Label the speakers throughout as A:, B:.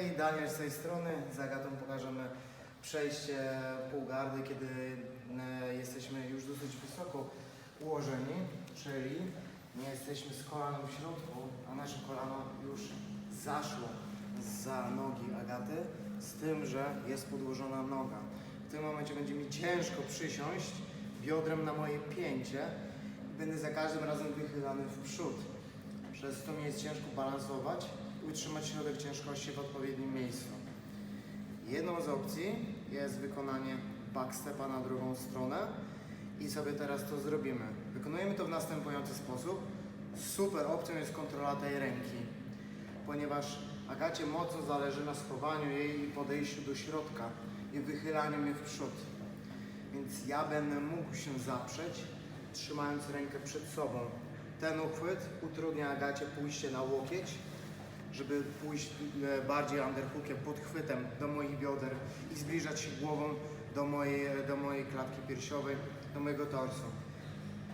A: Hej, Daniel z tej strony. Z Agatą pokażemy przejście półgardy, kiedy e, jesteśmy już dosyć wysoko ułożeni, czyli nie jesteśmy z kolanem w środku, a nasze kolano już zaszło za nogi Agaty, z tym, że jest podłożona noga. W tym momencie będzie mi ciężko przysiąść biodrem na moje pięcie i będę za każdym razem wychylany w przód. Przez to mi jest ciężko balansować i utrzymać środek ciężkości w odpowiednim miejscu. Jedną z opcji jest wykonanie backstepa na drugą stronę i sobie teraz to zrobimy. Wykonujemy to w następujący sposób. Super opcją jest kontrola tej ręki, ponieważ Agacie mocno zależy na schowaniu jej i podejściu do środka i wychylaniu mnie w przód. Więc ja będę mógł się zaprzeć, trzymając rękę przed sobą. Ten uchwyt utrudnia Agacie pójście na łokieć, żeby pójść e, bardziej underhookiem, podchwytem do moich bioder i zbliżać się głową do mojej, do mojej klatki piersiowej, do mojego torsu.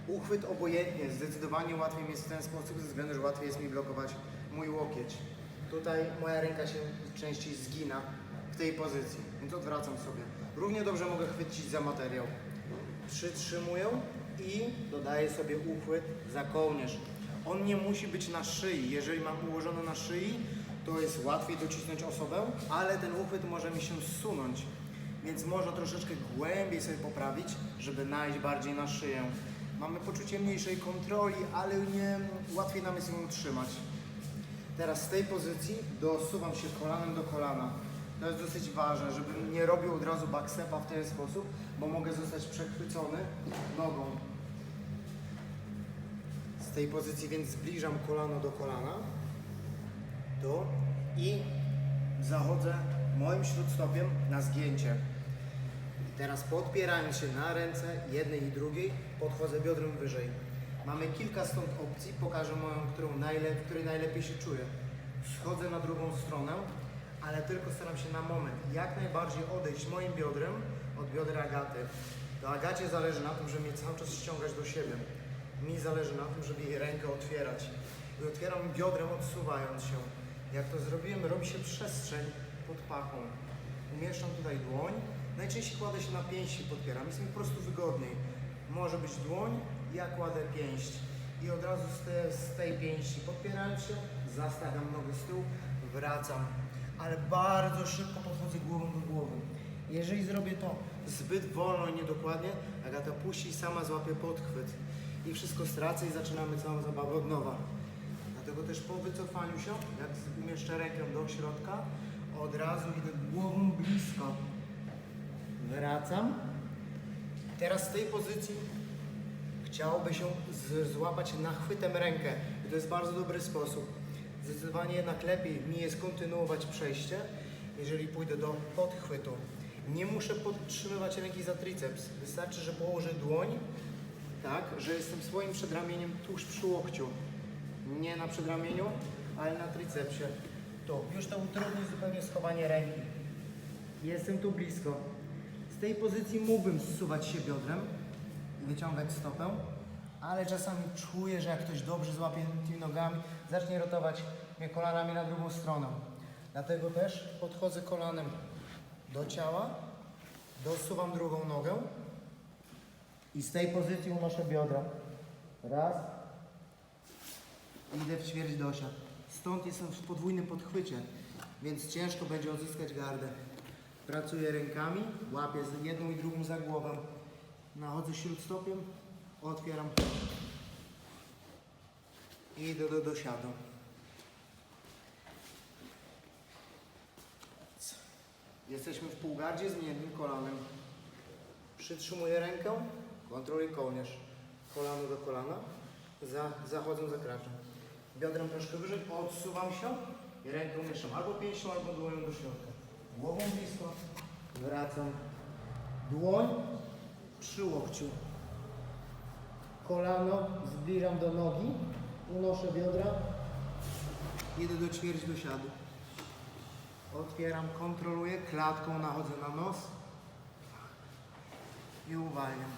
A: Uchwyt obojętnie, zdecydowanie łatwiej mi jest w ten sposób, ze względu, że łatwiej jest mi blokować mój łokieć. Tutaj moja ręka się częściej zgina w tej pozycji, więc odwracam sobie. Równie dobrze mogę chwycić za materiał. Przytrzymuję i dodaję sobie uchwyt za kołnierz. On nie musi być na szyi. Jeżeli mam ułożony na szyi, to jest łatwiej docisnąć osobę, ale ten uchwyt może mi się zsunąć. Więc można troszeczkę głębiej sobie poprawić, żeby najść bardziej na szyję. Mamy poczucie mniejszej kontroli, ale nie łatwiej nam jest ją utrzymać. Teraz z tej pozycji dosuwam się kolanem do kolana. To jest dosyć ważne, żebym nie robił od razu backstepa w ten sposób, bo mogę zostać przechwycony nogą. Tej pozycji więc zbliżam kolano do kolana. Tu i zachodzę moim śródstopiem na zgięcie. I teraz podpierając się na ręce jednej i drugiej, podchodzę biodrem wyżej. Mamy kilka stąd opcji, pokażę moją, którą najle, w której najlepiej się czuję. Schodzę na drugą stronę, ale tylko staram się na moment jak najbardziej odejść moim biodrem od biodra Agaty. To Agacie zależy na tym, żeby mnie cały czas ściągać do siebie. Mi zależy na tym, żeby jej rękę otwierać. I otwieram biodrem odsuwając się. Jak to zrobiłem, robi się przestrzeń pod pachą. Umieszczam tutaj dłoń. Najczęściej kładę się na pięści, podpieram. Jest mi po prostu wygodniej. Może być dłoń, ja kładę pięść. I od razu z, z tej pięści podpierając się, zastawiam nogę z tyłu, wracam. Ale bardzo szybko podchodzę głową do głowy. Jeżeli zrobię to zbyt wolno i niedokładnie, Agata puści i sama złapie podchwyt. I wszystko stracę i zaczynamy całą zabawę od nowa. Dlatego też po wycofaniu się, jak umieszczę rękę do środka, od razu idę głową blisko. Wracam. Teraz z tej pozycji chciałoby się złapać nachwytem rękę. I to jest bardzo dobry sposób. Zdecydowanie jednak lepiej mi jest kontynuować przejście, jeżeli pójdę do podchwytu. Nie muszę podtrzymywać ręki za triceps. Wystarczy, że położę dłoń tak, że jestem swoim przedramieniem tuż przy łokciu. Nie na przedramieniu, ale na tricepsie. Tu. Już to utrudni zupełnie schowanie ręki. Jestem tu blisko. Z tej pozycji mógłbym zsuwać się biodrem i wyciągać stopę, ale czasami czuję, że jak ktoś dobrze złapie tymi nogami, zacznie rotować mnie kolanami na drugą stronę. Dlatego też podchodzę kolanem do ciała, dosuwam drugą nogę i z tej pozycji unoszę biodra. Raz. Idę w ćwierć dosia. Stąd jestem w podwójnym podchwycie, więc ciężko będzie odzyskać gardę. Pracuję rękami, łapię jedną i drugą za głowę. Nachodzę śródstopiem, otwieram i idę do dosiadu. Jesteśmy w półgardzie z jednym kolanem. Przytrzymuję rękę, kontroluję kołnierz. Kolano do kolana, za, zachodzę, zakraczam. Biodrem troszkę wyżej, odsuwam się i rękę umieszczam albo pięścią, albo dłonią do środka. Głową blisko, wracam. Dłoń przy łokciu. Kolano zbliżam do nogi, unoszę biodra, idę do ćwierć do siadu. Otwieram, kontroluję, klatką nachodzę na nos i uwalniam.